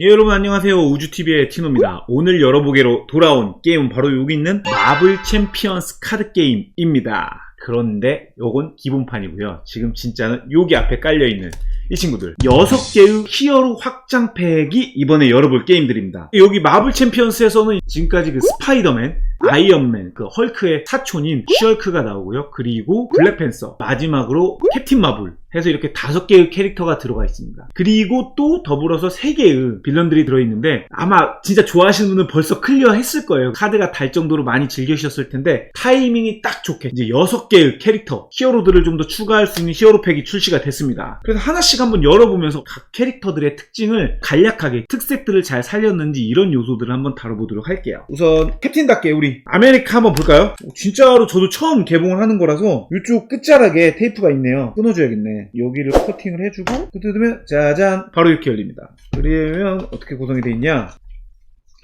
예, 여러분 안녕하세요. 우주TV의 티노입니다. 오늘 열어보기로 돌아온 게임은 바로 여기 있는 마블 챔피언스 카드 게임입니다. 그런데 요건 기본판이고요. 지금 진짜는 여기 앞에 깔려있는 이 친구들 6개의 히어로 확장팩이 이번에 열어볼 게임들입니다. 여기 마블 챔피언스에서는 지금까지 그 스파이더맨, 아이언맨, 그 헐크의 사촌인 슈얼크가 나오고요. 그리고 블랙팬서, 마지막으로 캡틴 마블 해서 이렇게 다섯 개의 캐릭터가 들어가 있습니다. 그리고 또 더불어서 세 개의 빌런들이 들어있는데 아마 진짜 좋아하시는 분은 벌써 클리어 했을 거예요. 카드가 달 정도로 많이 즐기셨을 텐데 타이밍이 딱 좋게 이제 여섯 개의 캐릭터, 히어로들을 좀 더 추가할 수 있는 히어로 팩이 출시가 됐습니다. 그래서 하나씩 한번 열어보면서 각 캐릭터들의 특징을 간략하게 특색들을 잘 살렸는지 이런 요소들을 한번 다뤄보도록 할게요. 우선 캡틴답게 우리 아메리카 한번 볼까요? 진짜로 저도 처음 개봉을 하는 거라서 이쪽 끝자락에 테이프가 있네요. 끊어줘야겠네. 여기를 커팅을 해주고 뜯으면 짜잔 바로 이렇게 열립니다. 그러면 어떻게 구성이 되어 있냐?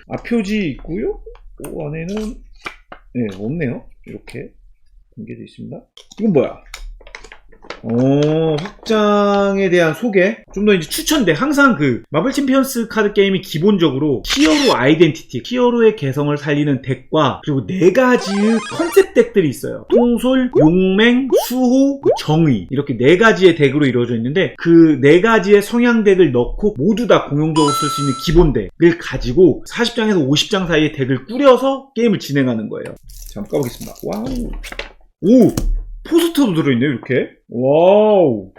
앞 표지 있고요. 그 안에는 네 없네요. 이렇게 공개되어 있습니다. 이건 뭐야? 어, 확장에 대한 소개. 좀 더 이제 추천돼. 항상 그 마블 챔피언스 카드 게임이 기본적으로 히어로 아이덴티티, 히어로의 개성을 살리는 덱과 그리고 네 가지의 컨셉 덱들이 있어요. 통솔, 용맹, 수호, 정의. 이렇게 네 가지의 덱으로 이루어져 있는데 그 네 가지의 성향 덱을 넣고 모두 다 공용적으로 쓸 수 있는 기본 덱을 가지고 40장에서 50장 사이의 덱을 꾸려서 게임을 진행하는 거예요. 자, 한번 까보겠습니다. 와우. 오! 포스터도 들어있네요, 이렇게. 와우.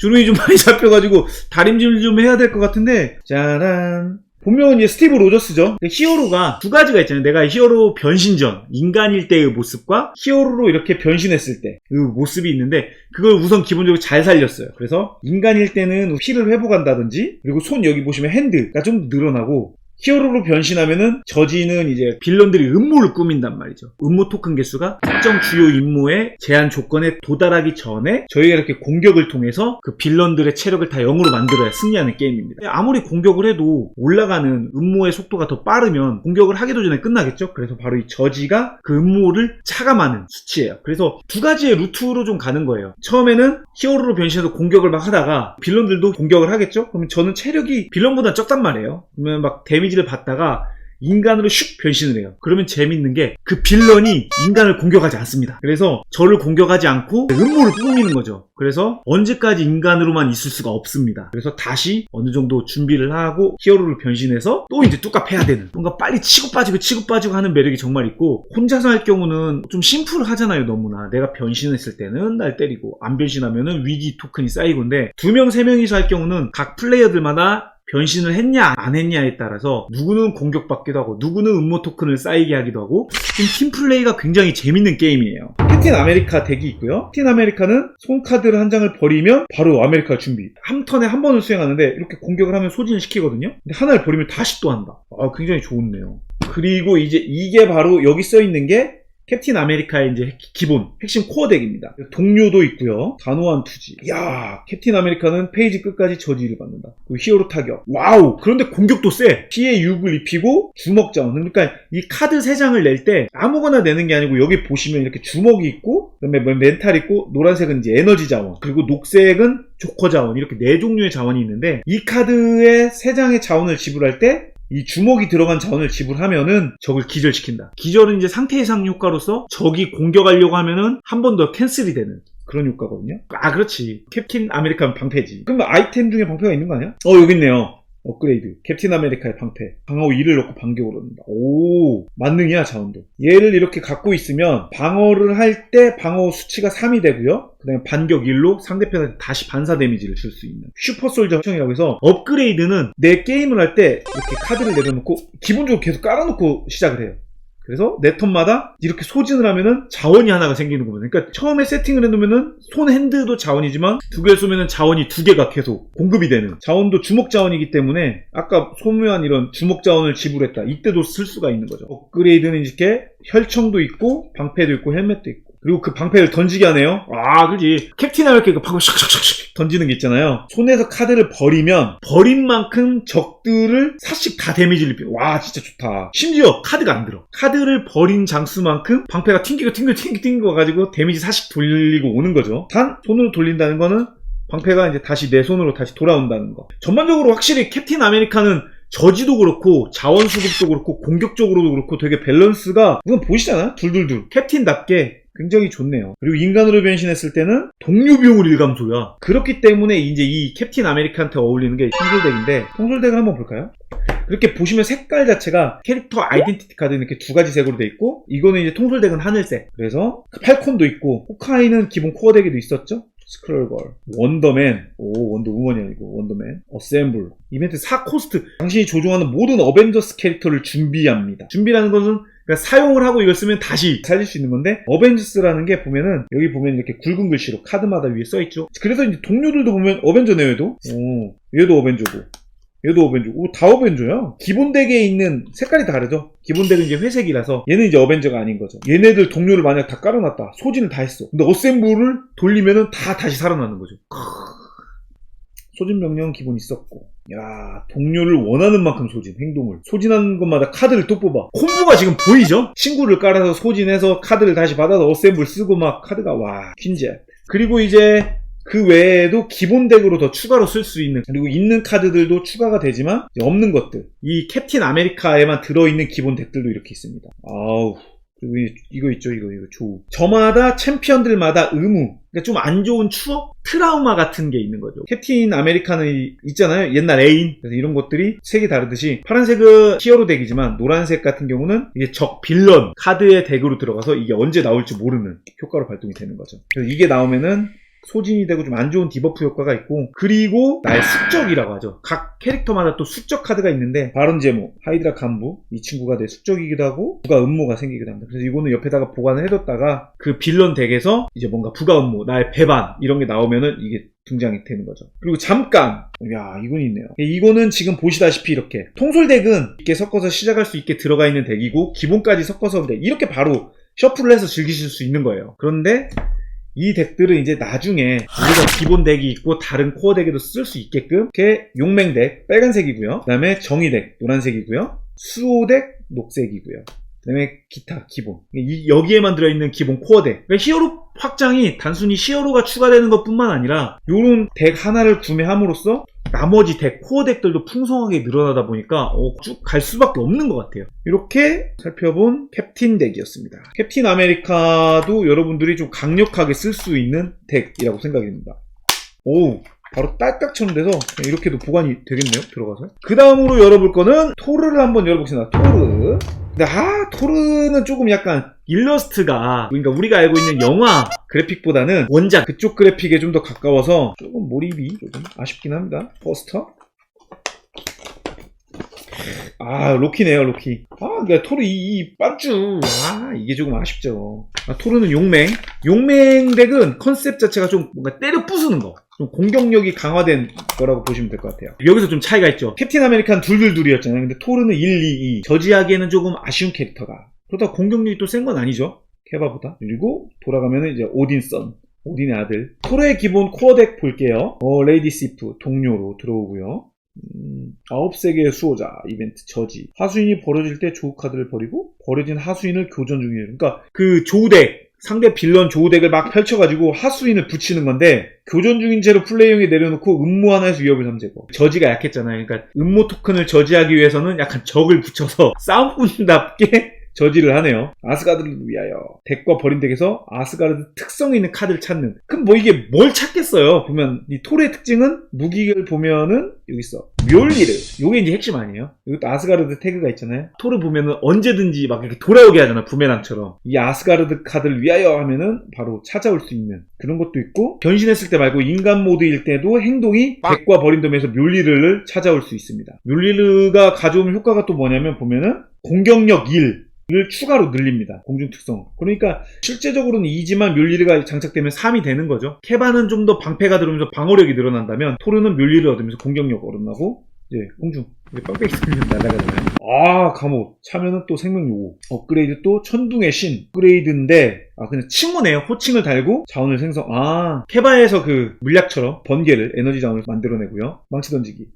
주름이 좀 많이 잡혀가지고 다림질 좀 해야 될 것 같은데, 짜란. 본명은 이제 스티브 로저스죠. 히어로가 두 가지가 있잖아요. 내가 히어로 변신 전, 인간일 때의 모습과 히어로로 이렇게 변신했을 때 그 모습이 있는데 그걸 우선 기본적으로 잘 살렸어요. 그래서 인간일 때는 피를 회복한다든지 그리고 손 여기 보시면 핸드가 좀 늘어나고 히어로로 변신하면은 저지는 이제 빌런들이 음모를 꾸민단 말이죠. 음모 토큰 개수가 특정 주요 임무의 제한 조건에 도달하기 전에 저희가 이렇게 공격을 통해서 그 빌런들의 체력을 다 0으로 만들어야 승리하는 게임입니다. 아무리 공격을 해도 올라가는 음모의 속도가 더 빠르면 공격을 하기도 전에 끝나겠죠. 그래서 바로 이 저지가 그 음모를 차감하는 수치예요. 그래서 두 가지의 루트로 좀 가는 거예요. 처음에는 히어로로 변신해서 공격을 막 하다가 빌런들도 공격을 하겠죠. 그러면 저는 체력이 빌런보다 적단 말이에요. 그러면 막 데미 지를 받다가 인간으로 슉 변신을 해요. 그러면 재밌는 게 그 빌런이 인간을 공격하지 않습니다. 그래서 저를 공격하지 않고 음모를 꾸미는 거죠. 그래서 언제까지 인간으로만 있을 수가 없습니다. 그래서 다시 어느 정도 준비를 하고 히어로를 변신해서 또 이제 뚜까 패야 되는 뭔가 빨리 치고 빠지고 치고 빠지고 하는 매력이 정말 있고 혼자서 할 경우는 좀 심플하잖아요 너무나 내가 변신했을 때는 날 때리고 안 변신하면은 위기 토큰이 쌓이고인데 두 명 세 명이서 할 경우는 각 플레이어들마다 변신을 했냐 안 했냐에 따라서 누구는 공격받기도 하고 누구는 음모 토큰을 쌓이게 하기도 하고 좀 팀플레이가 굉장히 재밌는 게임이에요. 캡틴 아메리카 덱이 있고요. 캡틴 아메리카는 손카드를 한 장을 버리면 바로 아메리카 준비. 한 턴에 한 번을 수행하는데 이렇게 공격을 하면 소진을 시키거든요. 근데 하나를 버리면 다시 또 한다. 아 굉장히 좋네요 그리고 이제 이게 바로 여기 써 있는 게 캡틴 아메리카의 이제 핵- 기본 핵심 코어 덱입니다. 동료도 있고요. 단호한 투지. 야, 캡틴 아메리카는 페이지 끝까지 저지를 받는다. 그리고 히어로 타격. 와우. 그런데 공격도 세. 피해 6을 입히고 주먹 자원. 그러니까 이 카드 3장을 낼 때 아무거나 내는 게 아니고 여기 보시면 이렇게 주먹이 있고 그다음에 뭐 멘탈 있고 노란색은 이제 에너지 자원. 그리고 녹색은 조커 자원. 이렇게 네 종류의 자원이 있는데 이 카드의 3장의 자원을 지불할 때 이 주먹이 들어간 자원을 지불하면은 적을 기절시킨다. 기절은 이제 상태 이상 효과로서 적이 공격하려고 하면은 한 번 더 캔슬이 되는 그런 효과거든요. 아, 그렇지. 캡틴 아메리카는 방패지. 그럼 아이템 중에 방패가 있는 거 아니야? 어, 여기 있네요. 업그레이드. 캡틴 아메리카의 방패. 방어 2를 넣고 반격을 얻는다. 오, 만능이야, 자원도. 얘를 이렇게 갖고 있으면 방어를 할 때 방어 수치가 3이 되고요. 그 다음에 반격 1로 상대편한테 다시 반사 데미지를 줄 수 있는 슈퍼솔저 형이라고 해서 업그레이드는 내 게임을 할 때 이렇게 카드를 내려놓고 기본적으로 계속 깔아놓고 시작을 해요. 그래서 내 턴마다 이렇게 소진을 하면은 자원이 하나가 생기는 거거든요. 그러니까 처음에 세팅을 해놓으면은 손 핸드도 자원이지만 두 개를 쏘면은 자원이 두 개가 계속 공급이 되는 자원도 주먹 자원이기 때문에 아까 소묘한 이런 주먹 자원을 지불했다. 이때도 쓸 수가 있는 거죠. 업그레이드는 이렇게 혈청도 있고 방패도 있고 헬멧도 있고 그리고 그 방패를 던지게 하네요. 아, 그지. 캡틴 아메리카 방패 샥샥샥샥 던지는 게 있잖아요. 손에서 카드를 버리면 버린 만큼 적들을 사씩 다 데미지를 입혀. 와, 진짜 좋다. 심지어 카드가 안 들어. 카드를 버린 장수만큼 방패가 튕기고 튕기고 튕기고 튕기고 가지고 데미지 사씩 돌리고 오는 거죠. 단 손으로 돌린다는 거는 방패가 이제 다시 내 손으로 다시 돌아온다는 거. 전반적으로 확실히 캡틴 아메리카는 저지도 그렇고 자원 수급도 그렇고 공격적으로도 그렇고 되게 밸런스가 이건 보이시잖아요? 둘둘둘. 캡틴답게 굉장히 좋네요. 그리고 인간으로 변신했을 때는 동료 비용을 일감소야. 그렇기 때문에 이제 이 캡틴 아메리카한테 어울리는 게 통솔덱인데 통솔덱을 한번 볼까요? 그렇게 보시면 색깔 자체가 캐릭터 아이덴티티 카드 이렇게 두 가지 색으로 돼 있고 이거는 이제 통솔덱은 하늘색. 그래서 팔콘도 있고 호카이는 기본 코어 덱에도 있었죠? 스크롤걸. 원더맨. 오 원더우먼이 아니고 원더맨. 어셈블. 이벤트 4코스트. 당신이 조종하는 모든 어벤져스 캐릭터를 준비합니다. 준비라는 것은 그러니까 사용을 하고 이걸 쓰면 다시 살릴 수 있는 건데 어벤져스라는 게 보면은 여기 보면 이렇게 굵은 글씨로 카드마다 위에 써 있죠 그래서 이제 동료들도 보면 어벤져네요 얘도 오 얘도 어벤져고 얘도 어벤져. 오, 다 어벤져야. 기본 덱에 있는 색깔이 다르죠? 기본 덱은 이제 회색이라서 얘는 이제 어벤져가 아닌 거죠. 얘네들 동료를 만약 다 깔아놨다. 소진을 다 했어. 근데 어셈블을 돌리면은 다 다시 살아나는 거죠. 소진 명령 기본 있었고. 야, 동료를 원하는 만큼 소진, 행동을. 소진하는 것마다 카드를 또 뽑아. 콤보가 지금 보이죠? 친구를 깔아서 소진해서 카드를 다시 받아서 어셈블 쓰고 막 카드가 와, 퀸제. 그리고 이제 그 외에도 기본 덱으로 더 추가로 쓸 수 있는 그리고 있는 카드들도 추가가 되지만 없는 것들 이 캡틴 아메리카에만 들어있는 기본 덱들도 이렇게 있습니다 아우 이- 이거 있죠 이거 이거 조우 저마다 챔피언들마다 의무. 그러니까 좀 안 좋은 추억? 트라우마 같은 게 있는 거죠. 캡틴 아메리카는 이- 있잖아요. 옛날 애인. 그래서 이런 것들이 색이 다르듯이 파란색은 히어로 덱이지만 노란색 같은 경우는 이게 적 빌런. 카드의 덱으로 들어가서 이게 언제 나올지 모르는 효과로 발동이 되는 거죠. 그래서 이게 나오면은 소진이 되고 좀 안 좋은 디버프 효과가 있고 그리고 나의 숙적이라고 하죠. 각 캐릭터마다 또 숙적 카드가 있는데 바론 제모, 하이드라 간부 이 친구가 내 숙적이기도 하고 부가 음모가 생기기도 합니다. 그래서 이거는 옆에다가 보관을 해뒀다가 그 빌런 덱에서 이제 뭔가 부가 음모, 나의 배반 이런 게 나오면은 이게 등장이 되는 거죠. 그리고 잠깐 야 이건 있네요. 이거는 지금 보시다시피 이렇게 통솔 덱은 이렇게 섞어서 시작할 수 있게 들어가 있는 덱이고 기본까지 섞어서 덱 이렇게 바로 셔플을 해서 즐기실 수 있는 거예요. 그런데 이 덱들은 이제 나중에 우리가 기본 덱이 있고 다른 코어 덱에도 쓸 수 있게끔 이렇게 용맹 덱 빨간색이고요. 그 다음에 정의 덱 노란색이고요. 수호 덱 녹색이고요. 그다음에 기타 기본 이- 여기에만 들어있는 기본 코어 덱 그러니까 히어로 확장이 단순히 히어로가 추가되는 것뿐만 아니라 이런 덱 하나를 구매함으로써 나머지 덱, 코어 덱들도 풍성하게 늘어나다 보니까 어, 쭉 갈 수밖에 없는 것 같아요. 이렇게 살펴본 캡틴 덱이었습니다. 캡틴 아메리카도 여러분들이 좀 강력하게 쓸 수 있는 덱이라고 생각이 듭니다. 오, 바로 딸깍처럼 돼서 이렇게도 보관이 되겠네요. 들어가서. 그 다음으로 열어볼 거는 토르를 한번 열어보겠습니다. 토르. 근데 아 토르는 조금 약간 일러스트가 그러니까 우리가 알고 있는 영화 그래픽보다는 원작 그쪽 그래픽에 좀 더 가까워서 조금 몰입이 조금 아쉽긴 합니다. 포스터. 아 로키네요 로키. 아 그러니까 토르 이, 이 반주 아 이게 조금 아쉽죠. 아, 토르는 용맹. 용맹 덱은 컨셉 자체가 좀 뭔가 때려 부수는 거. 좀 공격력이 강화된 거라고 보시면 될 것 같아요. 여기서 좀 차이가 있죠. 캡틴 아메리카는 둘둘둘이었잖아요. 근데 토르는 1, 2, 2. 저지하기에는 조금 아쉬운 캐릭터가. 그러다 공격력이 또 센 건 아니죠. 케바보다. 그리고 돌아가면은 이제 오딘 선. 오딘의 아들. 토르의 기본 코어 덱 볼게요. 어, 레이디 시프 동료로 들어오고요. 음, 아홉 세계의 수호자 이벤트 저지 하수인이 버려질 때 조우 카드를 버리고 버려진 하수인을 교전 중이에요. 그러니까 그 조우덱 상대 빌런 조우덱을 막 펼쳐가지고 하수인을 붙이는 건데 교전 중인 채로 플레이형에 내려놓고 음모 하나에서 위협을 삼제거 저지가 약했잖아요. 그러니까 음모 토큰을 저지하기 위해서는 약간 적을 붙여서 싸움꾼답게 저지를 하네요. 아스가드를 위하여 덱과 버린 덱에서 아스가드 특성 있는 카드를 찾는. 그럼 뭐 이게 뭘 찾겠어요? 보면 이 톨의 특징은 무기를 보면은 여기 있어. 묘리르. 요게 이제 핵심 아니에요? 이것도 아스가르드 태그가 있잖아요. 톨을 보면은 언제든지 막 이렇게 돌아오게 하잖아. 부메랑처럼. 이 아스가르드 카드를 위하여 하면은 바로 찾아올 수 있는 그런 것도 있고 변신했을 때 말고 인간 모드일 때도 행동이 덱과 버린 돔에서 묘리르를 찾아올 수 있습니다. 묘리르가 가져오는 효과가 또 뭐냐면 보면은 공격력 1, 를 추가로 늘립니다. 공중 특성. 그러니까 실제적으로는 2지만 뮬리르가 장착되면 3이 되는 거죠. 케바는 좀 더 방패가 들어오면서 방어력이 늘어난다면 토르는 뮬리를 얻으면서 공격력 얻어나고 이제 공중 이제 빵빵이 쓰면 날아가잖아요. 아 감옥 차면은 또 생명 요구 업그레이드 또 천둥의 신 업그레이드인데 아 그냥 칭호네요. 호칭을 달고 자원을 생성. 아 케바에서 그 물약처럼 번개를 에너지 자원을 만들어내고요. 망치 던지기.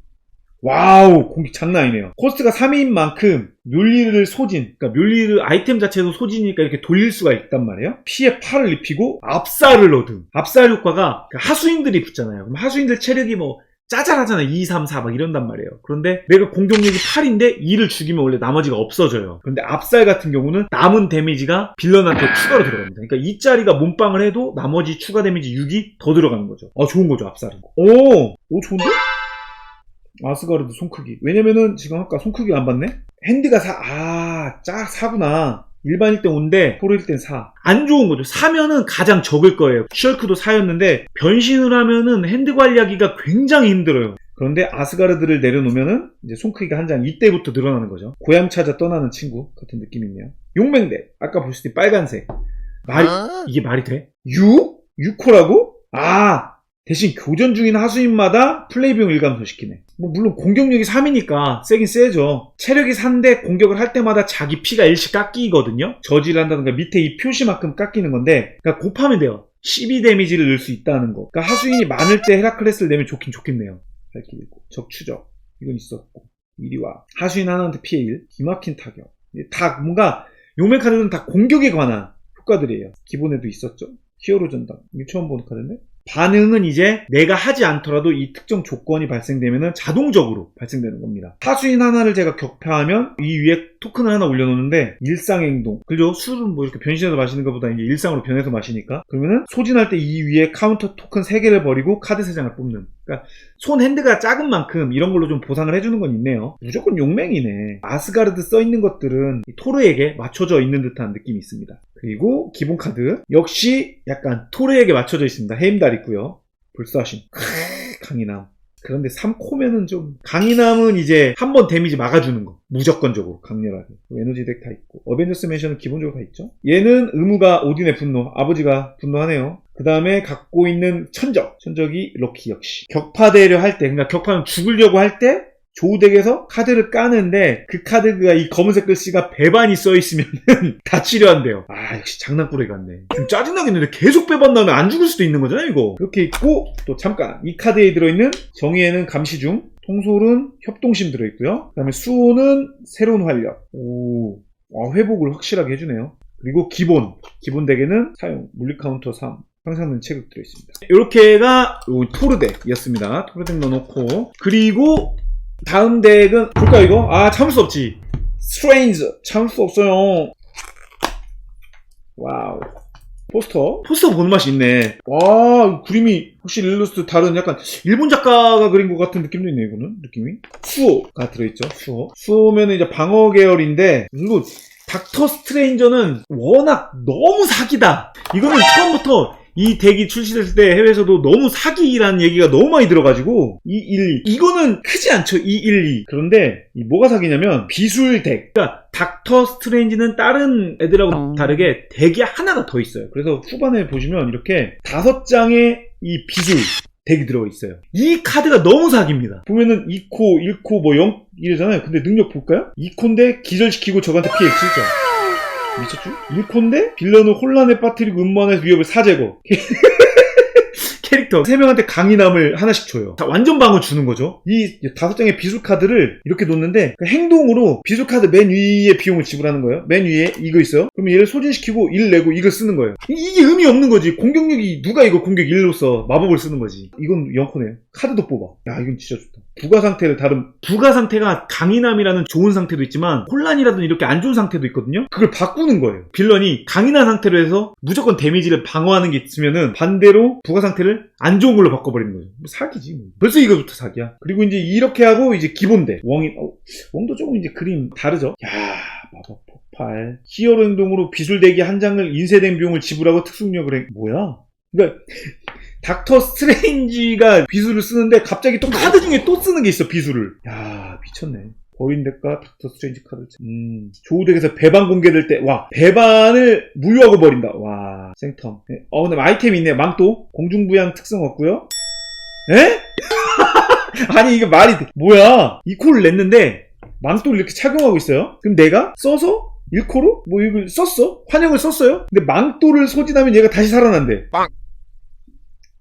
와우 공격 장난 아니네요. 코스트가 3인 만큼 묘리를 소진, 그러니까 묘리를 아이템 자체도 소진이니까 이렇게 돌릴 수가 있단 말이에요. 피에 8을 입히고 압살을 얻음. 압살 효과가 그 하수인들이 붙잖아요. 그럼 하수인들 체력이 뭐 짜잘하잖아요. 2, 3, 4 막 이런단 말이에요. 그런데 내가 공격력이 8인데 2를 죽이면 원래 나머지가 없어져요. 그런데 압살 같은 경우는 남은 데미지가 빌런한테 추가로 들어갑니다. 그러니까 이 짜리가 몸빵을 해도 나머지 추가 데미지 6이 더 들어가는 거죠. 아 좋은 거죠 압살은. 오, 오 좋은데? 아스가르드 손 크기. 왜냐면은 지금 아까 손 크기 안 봤네? 핸드가 4, 아, 짝 4구나. 일반일 때 5인데 토르일 땐 4. 안 좋은 거죠. 사면은 가장 적을 거예요. 셜크도 4였는데 변신을 하면은 핸드 관리하기가 굉장히 힘들어요. 그런데 아스가르드를 내려놓으면은 이제 손 크기가 한 장 이때부터 늘어나는 거죠. 고향 찾아 떠나는 친구 같은 느낌이네요. 용맹대. 아까 때 빨간색. 말이 이게 말이 돼? 6? 6코라고? 아 대신 교전 중인 하수인마다 플레이 비용 일감소시키네. 뭐 물론 공격력이 3이니까 세긴 세죠. 체력이 3대 공격을 할 때마다 자기 피가 1씩 깎이거든요. 저지를 한다든가 밑에 이 표시만큼 깎이는 건데 그러니까 곱하면 돼요. 12 데미지를 넣을 수 있다는 거. 그러니까 하수인이 많을 때 헤라클레스를 내면 좋긴 좋겠네요. 발길고 적추적 이건 있었고 이리 와 하수인 하나한테 피해 1 기막힌 타격 다 뭔가 용맹 카드는 다 공격에 관한 효과들이에요. 기본에도 있었죠. 히어로 전당 이거 처음 보는 카드인데 반응은 이제 내가 하지 않더라도 이 특정 조건이 발생되면 자동적으로 발생되는 겁니다. 하수인 하나를 제가 격파하면 이 위에 토큰을 하나 올려놓는데 일상 행동 그죠? 술은 뭐 이렇게 변신해서 마시는 것보다 이제 일상으로 변해서 마시니까 그러면은 소진할 때 이 위에 카운터 토큰 3개를 버리고 카드 3장을 뽑는 그러니까 손 핸드가 작은 만큼 이런 걸로 좀 보상을 해주는 건 있네요. 무조건 용맹이네. 아스가르드 써있는 것들은 이 토르에게 맞춰져 있는 듯한 느낌이 있습니다. 그리고 기본 카드 역시 약간 토르에게 맞춰져 있습니다. 헤임달 있고요. 불사신 강인함. 그런데 3코면은 좀 강인함은 이제 한 번 데미지 막아주는 거. 무조건적으로 강렬하게. 에너지 덱 다 있고. 어벤져스 맨션은 기본적으로 다 있죠? 얘는 의무가 오딘의 분노 아버지가 분노하네요. 그 다음에 갖고 있는 천적. 천적이 럭키 역시. 격파대를 할 때 그러니까 격파는 죽으려고 할 때 조덱에서 카드를 까는데 그 카드가 이 검은색 글씨가 배반이 써있으면 다 치료한대요. 아 역시 장난꾸러기 같네. 좀 짜증나겠는데 계속 배반 나오면 안 죽을 수도 있는 거잖아요 이거. 이렇게 있고 또 잠깐 이 카드에 들어있는 정의에는 감시 중 통솔은 협동심 들어있고요. 그 다음에 수호는 새로운 활력. 오 아, 회복을 확실하게 해주네요. 그리고 기본 기본 덱에는 사용 물리 카운터 3 상상된 체급 들어있습니다. 이렇게가 요 토르덱이었습니다. 토르덱 넣어놓고 그리고 다음 덱은 볼까요 이거? 아 참을 수 없지. 스트레인즈 참을 수 없어요. 와우. 포스터? 포스터 보는 맛이 있네. 와 그림이 확실히 일러스트 다른 약간 일본 작가가 그린 것 같은 느낌도 있네 이거는 느낌이. 수호가 들어있죠 수호. 수호면은 이제 방어 계열인데 그리고 닥터 스트레인저는 워낙 너무 사기다. 이거는 처음부터 이 덱이 출시됐을 때 해외에서도 너무 사기라는 얘기가 너무 많이 들어가지고 212 이거는 크지 않죠 212 그런데 이 뭐가 사기냐면 비술 덱 그러니까 닥터 스트레인지는 다른 애들하고 다르게 덱이 하나가 더 있어요 그래서 후반에 보시면 이렇게 다섯 장의 이 비술 덱이 들어가 있어요. 이 카드가 너무 사기입니다. 보면은 2코, 1코, 뭐 0 이러잖아요. 근데 능력 볼까요? 2코인데 기절시키고 저한테 피해 7점. 미쳤죠? 1코인데 빌런을 혼란에 빠뜨리고 음모하는 위협을 사제거. 캐릭터 3명한테 강인함을 하나씩 줘요. 다 완전 방어 주는 거죠. 이 다섯 장의 비술 카드를 이렇게 놓는데 그 행동으로 비술 카드 맨 위에 비용을 지불하는 거예요. 맨 위에 이거 있어요. 그럼 얘를 소진시키고 1 내고 이걸 쓰는 거예요. 이- 이게 의미 없는 거지. 공격력이 누가 이거 공격 1로 써 마법을 쓰는 거지. 이건 0코네요. 카드도 뽑아. 야 이건 진짜 좋다. 부가 상태를 다른 부가 상태가 강인함이라는 좋은 상태도 있지만 혼란이라든 이렇게 안 좋은 상태도 있거든요. 그걸 바꾸는 거예요. 빌런이 강인한 상태로 해서 무조건 데미지를 방어하는 게 있으면은 반대로 부가 상태를 안 좋은 걸로 바꿔버리는 거죠. 뭐 사기지. 뭐. 벌써 이거부터 사기야. 그리고 이제 이렇게 하고 이제 기본대 왕이 어, 왕도 조금 이제 그림 다르죠. 야 마법 폭발 히어로 행동으로 비술대기 한 장을 인쇄된 비용을 지불하고 특수능력을 해 뭐야? 그러니까 닥터 스트레인지가 비술을 쓰는데 갑자기 또 카드 중에 또 쓰는 게 있어 비술을 야 미쳤네. 버린 덱과 닥터 스트레인지 카드 음 조우덱에서 배반 공개될 때 와 배반을 무효하고 버린다. 와 생텀. 네. 어 근데 아이템 있네 망토. 공중부양 특성 없고요. 에? 아니 이게 말이 돼. 뭐야? 이 코를 냈는데 망토를 이렇게 착용하고 있어요? 그럼 내가 써서 1코로? 뭐 이걸 썼어? 환영을 썼어요? 근데 망토를 소진하면 얘가 다시 살아난대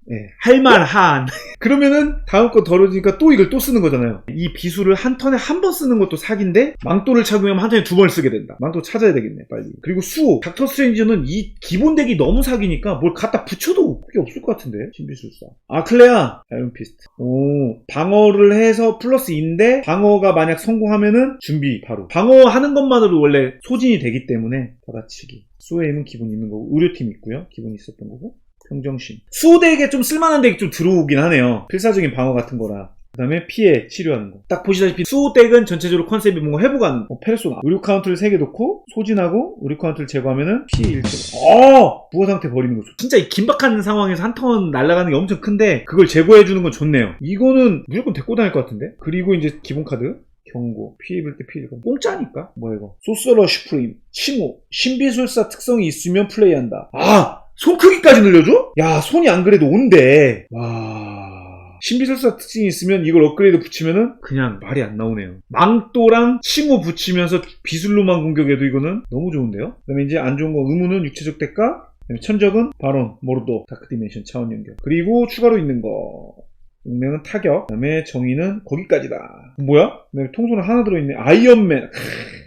예, 할만한. 그러면은 다음 거 덜어지니까 또 이걸 또 쓰는 거잖아요. 이 비수를 한 턴에 한 번 쓰는 것도 사기인데 망토를 착용하면 한 턴에 두 번을 쓰게 된다. 망토 찾아야 되겠네, 빨리. 그리고 수호. 닥터 스트레인지는 이 기본 덱이 너무 사기니까 뭘 갖다 붙여도 그게 없을 것 같은데. 신비술사. 아, 클레아. 아이언 피스트. 오, 방어를 해서 플러스 2인데 방어가 만약 성공하면은 준비 바로. 방어하는 것만으로 원래 소진이 되기 때문에 받아치기. 수호에임은 기본 있는 거고 의료팀 있고요. 기본 있었던 거고. 평정심. 수호대에게 좀 쓸만한 덱이 좀 들어오긴 하네요. 필사적인 방어 같은 거라. 그 다음에 피해, 치료하는 거. 딱 보시다시피 수호덱은 전체적으로 컨셉이 뭔가 회복하는 거. 페르소나. 의료 카운트를 3개 놓고 소진하고 의료 카운트를 제거하면은 피해 1점. 어! 부호 상태 버리는 거. 진짜 이 긴박한 상황에서 한 턴 날아가는 게 엄청 큰데 그걸 제거해 주는 건 좋네요. 이거는 무조건 데리고 다닐 것 같은데? 그리고 이제 기본 카드. 경고, 피해 입을 때 피해 이거 공짜니까? 뭐야 이거? 소서러 슈프림, 칭호, 신비술사 특성이 있으면 플레이한다. 아! 손 크기까지 늘려줘? 야, 손이 안 그래도 온대. 와. 신비술사 특징이 있으면 이걸 업그레이드 붙이면은 그냥 말이 안 나오네요. 망토랑 칭호 붙이면서 비술로만 공격해도 이거는 너무 좋은데요? 그 다음에 이제 안 좋은 거 의무는 육체적 대가, 그다음에 천적은 바론, 모르도, 다크 디멘션, 차원 연결. 그리고 추가로 있는 거. 운명은 타격, 그 다음에 정의는 거기까지다. 뭐야? 네, 통솔은 하나 들어있네. 아이언맨.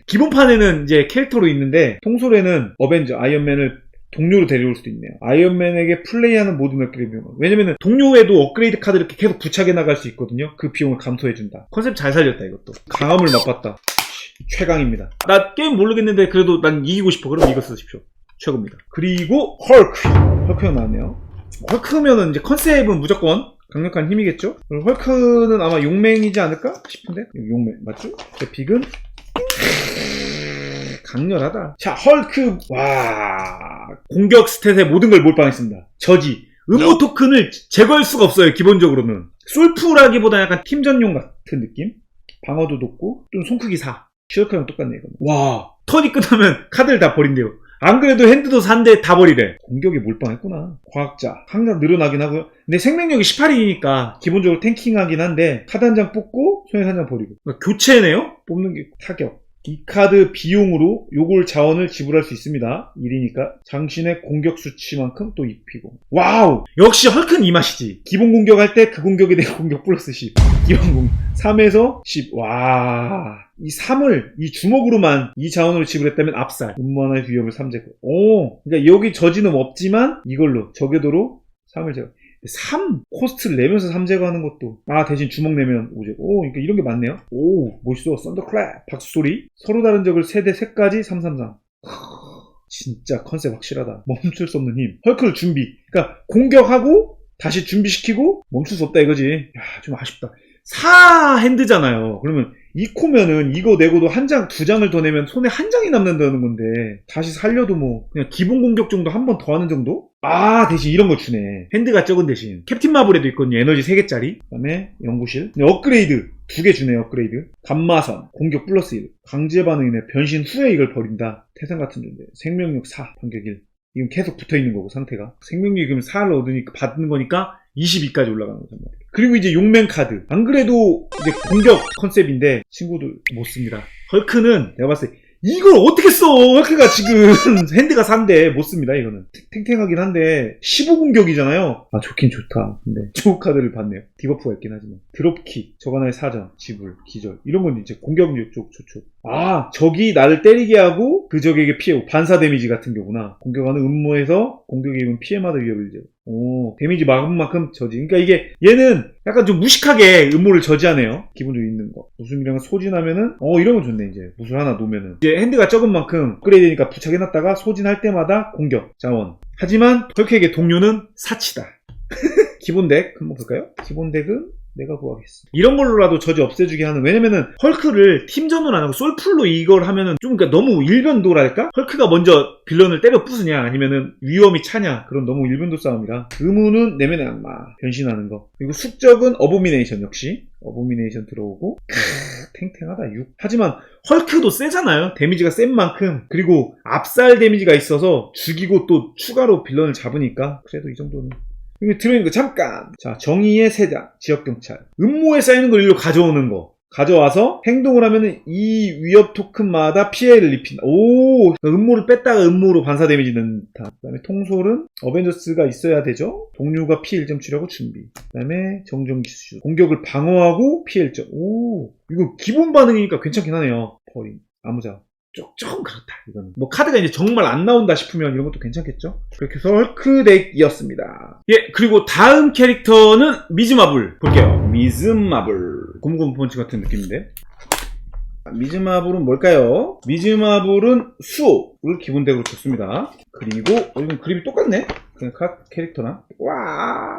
기본판에는 이제 캐릭터로 있는데, 통솔에는 어벤져, 아이언맨을 동료로 데려올 수도 있네요. 아이언맨에게 플레이하는 모든 업그레이드 비용. 왜냐면은 동료에도 업그레이드 카드 이렇게 계속 부착해 나갈 수 있거든요. 그 비용을 감소해준다. 컨셉 잘 살렸다, 이것도. 강함을 맛봤다. 최강입니다. 나 게임 모르겠는데 그래도 난 이기고 싶어. 그럼 이거 쓰십시오. 최고입니다. 그리고 헐크. 헐크가 나왔네요. 헐크면은 이제 컨셉은 무조건 강력한 힘이겠죠? 헐크는 아마 용맹이지 않을까 싶은데? 용맹 맞죠? 제 빅은 강렬하다. 자, 헐크 와 공격 스탯에 모든 걸 몰빵했습니다. 저지 음모 토큰을 제거할 수가 없어요. 기본적으로는 솔프라기보다 약간 팀 전용 같은 느낌. 방어도 높고 좀 손크기 4. 슈어크랑 똑같네 이거는. 와 턴이 끝나면 카드를 다 버린대요. 안 그래도 핸드도 산데 다 버리래. 공격에 몰빵했구나. 과학자. 항상 늘어나긴 하고요. 근데 생명력이 18이니까 기본적으로 탱킹하긴 한데 카드 한 장 뽑고 손에 한 장 버리고. 그러니까 교체네요? 뽑는 게 타격. 이 카드 비용으로 요걸 자원을 지불할 수 있습니다. 1이니까 당신의 공격 수치만큼 또 입히고. 와우! 역시 헐크는 이 맛이지. 기본 공격할 때 그 공격에 대한 공격 플러스 10. 기본 공격. 3에서 10. 와. 이 3을 이 주먹으로만 이 자원으로 지불했다면 압살. 음모하나의 위협을 3제거. 오. 그러니까 여기 저지는 없지만 이걸로 저궤도로 3을 제거. 3 코스트를 내면서 3 제거하는 것도 아 대신 주먹 내면 5제거. 오 그러니까 이런 게 많네요. 오 멋있어. 썬더클랩. 박수 소리. 서로 다른 적을 세대 3까지 333 진짜 컨셉 확실하다. 멈출 수 없는 힘. 헐크를 준비. 그러니까 공격하고 다시 준비시키고 멈출 수 없다 이거지. 야 좀 아쉽다. 4 핸드잖아요. 그러면 2코면은 이거 내고도 한 장, 두 장을 더 내면 손에 한 장이 남는다는 건데 다시 살려도 뭐 그냥 기본 공격 정도 한 번 더 하는 정도? 아 대신 이런 거 주네. 핸드가 적은 대신. 캡틴 마블에도 있거든요. 에너지 3개짜리. 그 다음에 연구실. 네, 업그레이드 두 개 주네요 업그레이드. 감마선 공격 플러스 1 강제 반응이네. 변신 후에 이걸 버린다. 태산 같은 존재. 생명력 4 반격 1 이건 계속 붙어있는 거고 상태가. 생명력이 그럼 4를 얻으니까 받는 거니까 22까지 올라가는 말이에요 그리고 이제 용맹 카드. 안 그래도 이제 공격 컨셉인데 친구들 못 씁니다. 헐크는 내가 봤을 때 이걸 어떻게 써? 헐크가 지금 핸드가 산데 못 씁니다 이거는. 탱탱하긴 한데 15공격이잖아요. 아 좋긴 좋다. 근데 좋은 카드를 받네요. 디버프가 있긴 하지만. 드롭킥 적어나의 사전 지불 기절. 이런 건 이제 공격력 쪽 좋죠 아 적이 나를 때리게 하고 그 적에게 피해 반사 데미지 같은 경우나 공격하는 음모에서 공격에 입은 피해마다 위협을 제거 오, 데미지 막은 만큼 저지. 그러니까 이게 얘는 약간 좀 무식하게 음모를 저지하네요. 기본적으로 있는 거. 무술이랑 소진하면은 어 이런 건 좋네 이제 무술 하나 놓으면은 이제 핸드가 적은 만큼 업그레이드니까 부착해놨다가 소진할 때마다 공격 자원. 하지만 헐크에게 동료는 사치다. 기본 덱 한번 볼까요? 기본 덱은 내가 구하겠어. 이런 걸로라도 저지 없애주게 하는. 왜냐면은 헐크를 팀전으로 안 하고 솔풀로 이걸 하면은 좀 그러니까 너무 일변도랄까? 헐크가 먼저 빌런을 때려 부수냐 아니면은 위험이 차냐 그런 너무 일변도 싸움이라. 의무는 내면의 악마 변신하는 거. 그리고 숙적은 어보미네이션 역시 어보미네이션 들어오고 탱탱하다 6. 하지만 헐크도 세잖아요. 데미지가 센 만큼 그리고 압살 데미지가 있어서 죽이고 또 추가로 빌런을 잡으니까 그래도 이 정도는. 여기 들어있는 거 잠깐. 자, 정의의 세자, 지역경찰. 음모에 쌓이는 걸 일로 가져오는 거. 가져와서 행동을 하면은 이 위협 토큰마다 피해를 입힌다. 오, 그러니까 음모를 뺐다가 음모로 반사 데미지 넣는다. 그 다음에 통솔은 어벤져스가 있어야 되죠. 동료가 피해 1점 치려고 준비. 그 다음에 정전 기수 공격을 방어하고 피해 1점. 오, 이거 기본 반응이니까 괜찮긴 하네요. 버림, 아무자. 조금 그렇다. 이거는. 뭐 카드가 이제 정말 안 나온다 싶으면 이런 것도 괜찮겠죠? 그렇게 해서 헐크 덱이었습니다. 예 그리고 다음 캐릭터는 미즈마블. 볼게요. 미즈마블. 고무고무 펀치 같은 느낌인데. 미즈마블은 뭘까요? 미즈마블은 수호를 기본 덱으로 줬습니다. 그리고 어, 이건 그림이 똑같네? 그냥 카 캐릭터랑 와!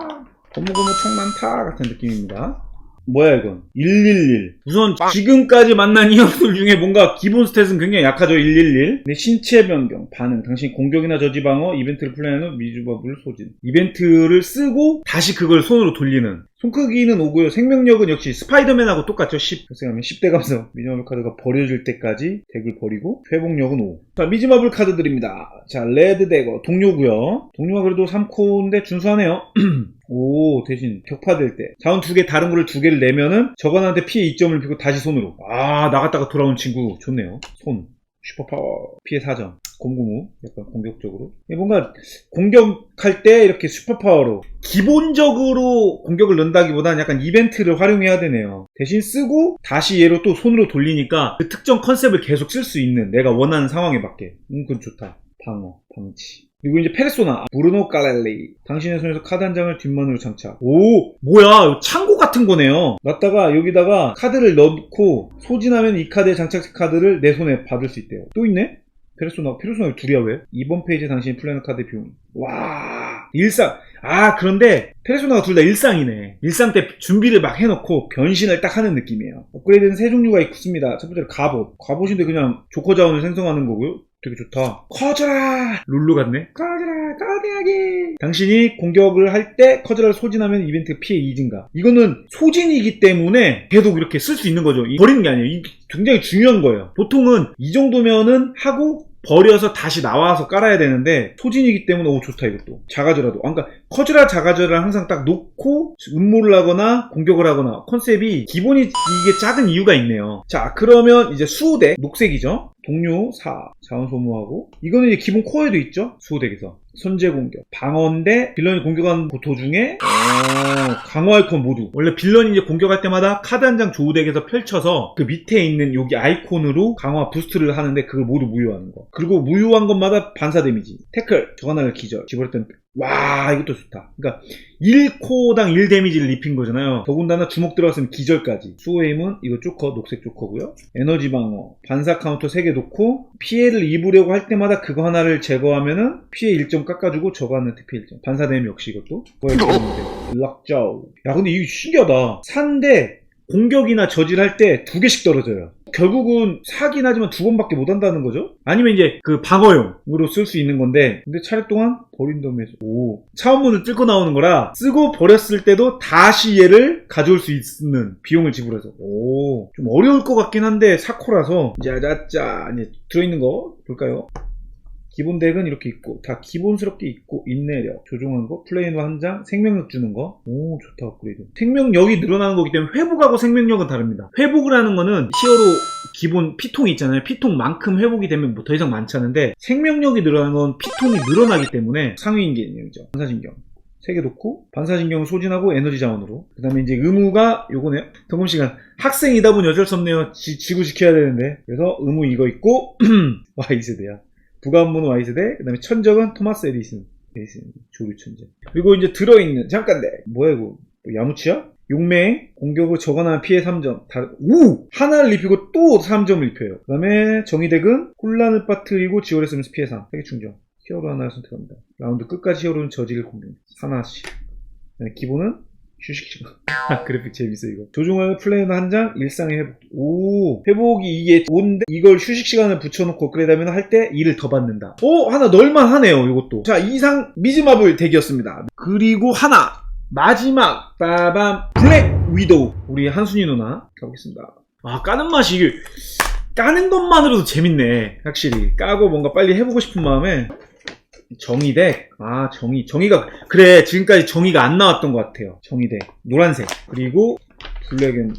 고무고무 총 많다 같은 느낌입니다 뭐야 이건? 111 우선 지금까지 만난 이형들 중에 뭔가 기본 스탯은 굉장히 약하죠 111 근데 신체 변경 반응. 당신 공격이나 저지 방어 이벤트를 플레이하는 후 미주버블 소진. 이벤트를 쓰고 다시 그걸 손으로 돌리는 손 크기는 오고요. 생명력은 역시 스파이더맨하고 똑같죠. 10 생각하면 10대 감성. 미즈마블 카드가 버려질 때까지 덱을 버리고 회복력은 5 자, 미즈마블 카드들입니다. 자 레드 데거 동료고요. 동료가 그래도 3코인데 준수하네요. 오 대신 격파될 때. 자원 두 개 다른 거를 두 개를 내면은 저건한테 피해 2점을 비고 다시 손으로. 아 나갔다가 돌아온 친구. 좋네요. 손. 슈퍼파워. 피해 4점 공구무 약간 공격적으로. 이게 뭔가 공격할 때 이렇게 슈퍼파워로 기본적으로 공격을 넣는다기보다는 약간 이벤트를 활용해야 되네요. 대신 쓰고 다시 얘로 또 손으로 돌리니까 그 특정 컨셉을 계속 쓸 수 있는 내가 원하는 상황에 맞게. 음 그건 좋다. 방어 방치. 그리고 이제 페르소나 브루노 깔렐리. 당신의 손에서 카드 한 장을 뒷면으로 장착. 오 뭐야? 창고 같은 거네요. 놨다가 여기다가 카드를 넣고 소진하면 이 카드의 장착 카드를 내 손에 받을 수 있대요. 또 있네 페르소나 페르소나 둘이야 왜? 이번 페이지에 당신이 플래너 카드 비용 와 일상. 아 그런데 페르소나가 둘 다 일상이네. 일상 때 준비를 막 해놓고 변신을 딱 하는 느낌이에요. 업그레이드는 세 종류가 있습니다. 첫 번째로 갑옷. 갑옷인데 그냥 조커 자원을 생성하는 거고요 되게 좋다. 커져라! 룰루 같네? 커져라! 거대하게! 당신이 공격을 할 때 커져라를 소진하면 이벤트 피해 2증가. 이거는 소진이기 때문에 계속 이렇게 쓸 수 있는 거죠. 이- 버리는 게 아니에요. 이 굉장히 중요한 거예요. 보통은 이 정도면은 하고 버려서 다시 나와서 깔아야 되는데 소진이기 때문에 오 좋다 이것도. 작아져라도. 아, 그러니까 커져라 작아져라 항상 딱 놓고 음모를 하거나 공격을 하거나 컨셉이 기본이 이게 작은 이유가 있네요. 자 그러면 이제 수호덱 녹색이죠? 동료 4 자원 소모하고. 이거는 이제 기본 코어에도 있죠? 수호덱에서 선제 공격. 방어인데 빌런이 공격하는 도중에 어, 강화 아이콘 모두. 원래 빌런이 이제 공격할 때마다 카드 한 장 조우덱에서 펼쳐서 그 밑에 있는 여기 아이콘으로 강화 부스트를 하는데 그걸 모두 무효하는 거. 그리고 무효한 것마다 반사 데미지. 태클. 저거 하나를 기절. 집어랬던 와 이것도 좋다. 그러니까 1코당 1 데미지를 입힌 거잖아요. 더군다나 주먹 들어갔으면 기절까지. 수호의 힘은 이거 조커 녹색 조커고요. 에너지 방어. 반사 카운터 3개 놓고 피해를 입으려고 할 때마다 그거 하나를 제거하면은 피해 1점 깎아주고 저거 하는 피해 1점 반사 데미 역시 이것도. 락자우. 야 근데 이거 신기하다. 산데 공격이나 저질할 때 두 개씩 떨어져요. 결국은 사긴 하지만 두 번밖에 못 한다는 거죠? 아니면 이제 그 방어용으로 쓸 수 있는 건데, 근데 차례 동안 버린 다음에, 오. 차원문을 뚫고 나오는 거라, 쓰고 버렸을 때도 다시 얘를 가져올 수 있는 비용을 지불해서, 오. 좀 어려울 것 같긴 한데, 사코라서, 이제 들어있는 거 볼까요? 기본 덱은 이렇게 있고 다 기본스럽게 있고 인내력 조종하는 거 플레이너 한장 생명력 주는 거오 좋다 업그레이드. 생명력이 늘어나는 거기 때문에 회복하고 생명력은 다릅니다. 회복을 하는 거는 히어로 기본 피통이 있잖아요. 피통만큼 회복이 되면 뭐 더 이상 많지 않은데 생명력이 늘어나는 건 피통이 늘어나기 때문에 상위인계능이죠. 반사신경. 3개 놓고 반사신경을 소진하고 에너지 자원으로. 그 다음에 이제 의무가 요거네요. 점심시간 학생이다 보니 어쩔 수 없네요. 지, 지구 지켜야 되는데. 그래서 의무 이거 있고 Y세대야 부가문은 Y세대, 그 다음에 천적은 토마스 에디슨. 에디슨, 조류천재. 그리고 이제 들어있는, 잠깐, 네. 뭐야, 이거. 뭐 야무치야? 용맹, 공격을 적어나면 피해 3점. 다, 우! 하나를 입히고 또 3점을 입혀요. 그 다음에 정의덱은 혼란을 빠뜨리고 지원을 쓰면서 피해 3. 세개 충전. 히어로 하나를 선택합니다. 라운드 끝까지 히어로는 저지를 공격. 하나씩. 네, 기본은 휴식 시간. 아, 그래픽 재밌어, 이거. 조종하는 플레이어 한 장, 일상의 회복. 오, 회복이 이게 5인데, 이걸 휴식 시간을 붙여놓고 업그레이드 하면 할때 2를 더 받는다. 오, 하나 넣을만 하네요, 이것도. 자, 이상 미즈마블 덱이었습니다. 그리고 하나, 마지막, 빠밤, 블랙 위도우. 우리 한순이 누나. 가보겠습니다. 아, 까는 맛이, 까는 것만으로도 재밌네. 확실히. 까고 뭔가 빨리 해보고 싶은 마음에. 정의덱. 아, 정의. 정의가, 그래. 지금까지 정의가 안 나왔던 것 같아요. 정의덱. 노란색. 그리고 블랙 앤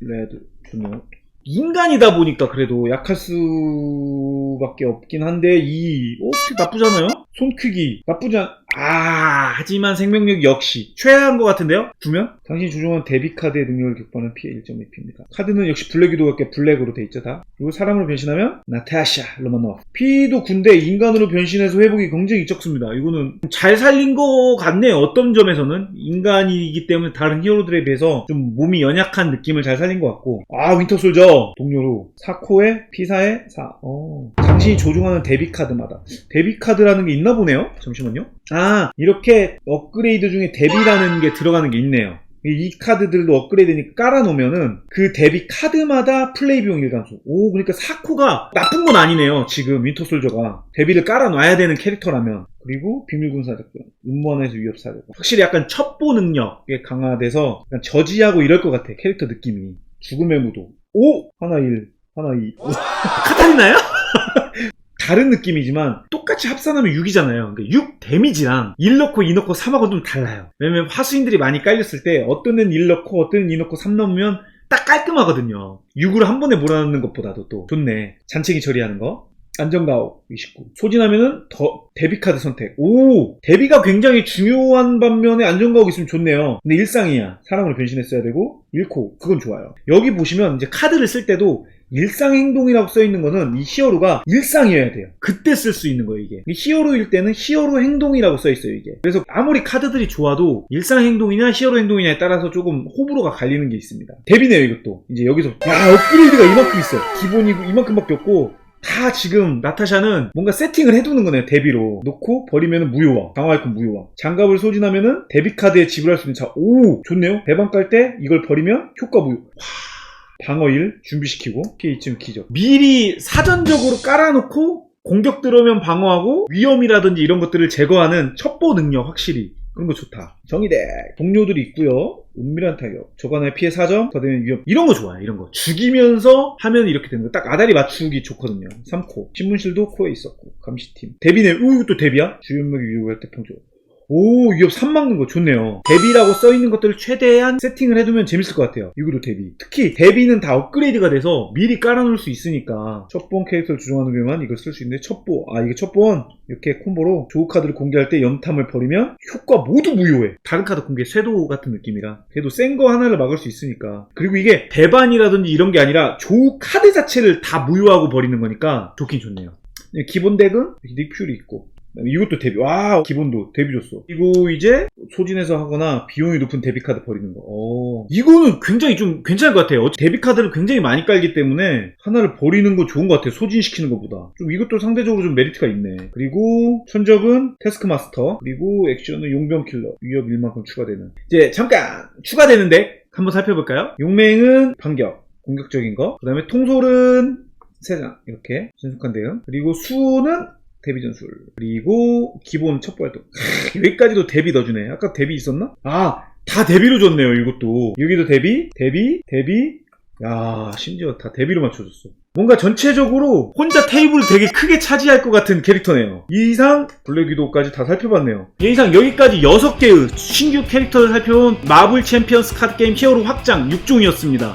레드. 좋네요. 인간이다 보니까 그래도 약할 수밖에 없긴 한데 이 어, 나쁘지 않아요? 손 크기 나쁘지 않... 아 하지만 생명력 역시 최하한 것 같은데요? 두면? 당신이 조종한 데뷔 카드의 능력을 격파하는 피해 1.2피입니다. 카드는 역시 블랙 위도가 블랙으로 돼 있죠 다. 그리고 사람으로 변신하면 나타샤 로마노프 피도 군대 인간으로 변신해서 회복이 굉장히 적습니다. 이거는 잘 살린 것 같네요. 어떤 점에서는 인간이기 때문에 다른 히어로들에 비해서 좀 몸이 연약한 느낌을 잘 살린 것 같고 아 윈터솔저 동료로 사코의 피사의 사 어. 당신이 조종하는 데뷔 카드마다 데뷔 카드라는 게 있나 보네요. 잠시만요. 아 이렇게 업그레이드 중에 데뷔라는 게 들어가는 게 있네요. 이 카드들도 업그레이드니까 깔아놓으면은 그 데뷔 카드마다 플레이 비용 일감수. 오, 그러니까 사코가 나쁜 건 아니네요. 지금 윈터 솔저가 데뷔를 깔아놔야 되는 캐릭터라면. 그리고 비밀군사 작전, 음원에서 위협사작. 확실히 약간 첩보 능력에 강화돼서 저지하고 이럴 것 같아. 캐릭터 느낌이. 죽음의 무도. 오, 하나 1, 하나 2. 카타리나요? 다른 느낌이지만 똑같이 합산하면 6이잖아요. 그러니까 6 데미지랑 1 넣고 2 넣고 3하고 좀 달라요. 왜냐면 화수인들이 많이 깔렸을 때 어떤 애는 1 넣고 어떤 애는 2 넣고 3 넣으면 딱 깔끔하거든요. 6으로 한 번에 몰아넣는 것보다도 또 좋네. 잔챙이 처리하는 거. 안정가오 29. 소진하면은 더 데뷔 카드 선택. 오 데뷔가 굉장히 중요한 반면에 안정가오 있으면 좋네요. 근데 일상이야. 사람으로 변신했어야 되고 1코 그건 좋아요. 여기 보시면 이제 카드를 쓸 때도 일상 행동이라고 써 있는 거는 이 히어로가 일상이어야 돼요. 그때 쓸 수 있는 거예요, 이게. 이 히어로일 때는 히어로 행동이라고 써 있어요, 이게. 그래서 아무리 카드들이 좋아도 일상 행동이냐 히어로 행동이냐에 따라서 조금 호불호가 갈리는 게 있습니다. 데뷔네요, 이것도. 이제 여기서 야, 업그레이드가 이만큼 있어. 기본이 이만큼밖에 없고 다 지금 나타샤는 뭔가 세팅을 해두는 거네요 데뷔로 놓고 버리면 무효화 강화 아이콘 무효화 장갑을 소진하면은 데뷔 카드에 지불할 수 있는 자 오 좋네요 배방 깔 때 이걸 버리면 효과 무효 와, 방어 1 준비시키고 피해 2쯤 키죠 미리 사전적으로 깔아놓고 공격 들어오면 방어하고 위험이라든지 이런 것들을 제거하는 첩보 능력 확실히 그런 거 좋다. 정의대 동료들이 있고요. 은밀한 타격, 저간의 피해 4점, 더 되면 위험 이런 거 좋아요. 이런 거 죽이면서 하면 이렇게 되는 거 딱 아다리 맞추기 좋거든요. 3코 신문실도 코에 있었고 감시팀 데뷔네. 오 이거 또 데뷔야? 주연목이 위협할 때 평조. 오, 위협 3 막는 거 좋네요. 데뷔라고 써있는 것들을 최대한 세팅을 해두면 재밌을 것 같아요. 유기로 데뷔. 특히 데뷔는 다 업그레이드가 돼서 미리 깔아놓을 수 있으니까 첩본 캐릭터를 조정하는 경우만 이걸 쓸 수 있는데 첩보. 아, 이게 첩본. 이렇게 콤보로 조우 카드를 공개할 때 염탐을 버리면 효과 모두 무효해. 다른 카드 공개 쇄도 같은 느낌이라. 그래도 센 거 하나를 막을 수 있으니까. 그리고 이게 대반이라든지 이런 게 아니라 조우 카드 자체를 다 무효하고 버리는 거니까 좋긴 좋네요. 기본 덱은 닉퓨리 있고 이것도 데뷔. 와, 기본도 데뷔 줬어. 이거 이제 소진해서 하거나 비용이 높은 데뷔 카드 버리는 거. 어. 이거는 굉장히 좀 괜찮을 것 같아요. 데뷔 카드를 굉장히 많이 깔기 때문에 하나를 버리는 거 좋은 것 같아요. 소진시키는 것보다. 좀 이것도 상대적으로 좀 메리트가 있네. 그리고 천적은 테스크 마스터. 그리고 액션은 용병 킬러. 위협 1만큼 추가되는. 이제 잠깐 추가되는데 한번 살펴볼까요? 용맹은 반격. 공격적인 거. 그 다음에 통솔은 3장. 이렇게. 신속한 대응. 그리고 수는 데뷔 전술. 그리고 기본 첩보 활동 여기까지도 데뷔 넣어주네. 아까 데뷔 있었나? 아다 데뷔로 줬네요 이것도. 여기도 데뷔 데뷔 데뷔. 야 심지어 다 데뷔로 맞춰줬어. 뭔가 전체적으로 혼자 테이블을 되게 크게 차지할 것 같은 캐릭터네요. 이 이상 블랙 위도우까지 다 살펴봤네요. 이 이상 여기까지 6개의 신규 캐릭터를 살펴본 마블 챔피언스 카드게임 히어로 확장 6종이었습니다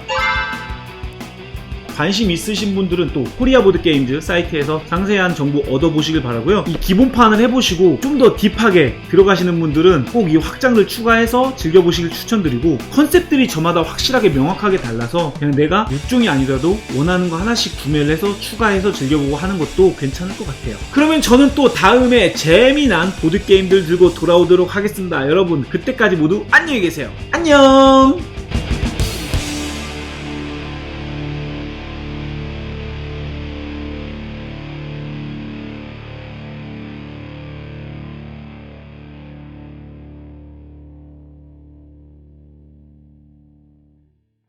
관심 있으신 분들은 또 코리아 보드 게임즈 사이트에서 상세한 정보 얻어보시길 바라고요. 이 기본판을 해보시고 좀 더 딥하게 들어가시는 분들은 꼭 이 확장을 추가해서 즐겨보시길 추천드리고 컨셉들이 저마다 확실하게 명확하게 달라서 그냥 내가 6종이 아니라도 원하는 거 하나씩 구매를 해서 추가해서 즐겨보고 하는 것도 괜찮을 것 같아요. 그러면 저는 또 다음에 재미난 보드 게임들 들고 돌아오도록 하겠습니다. 여러분 그때까지 모두 안녕히 계세요. 안녕!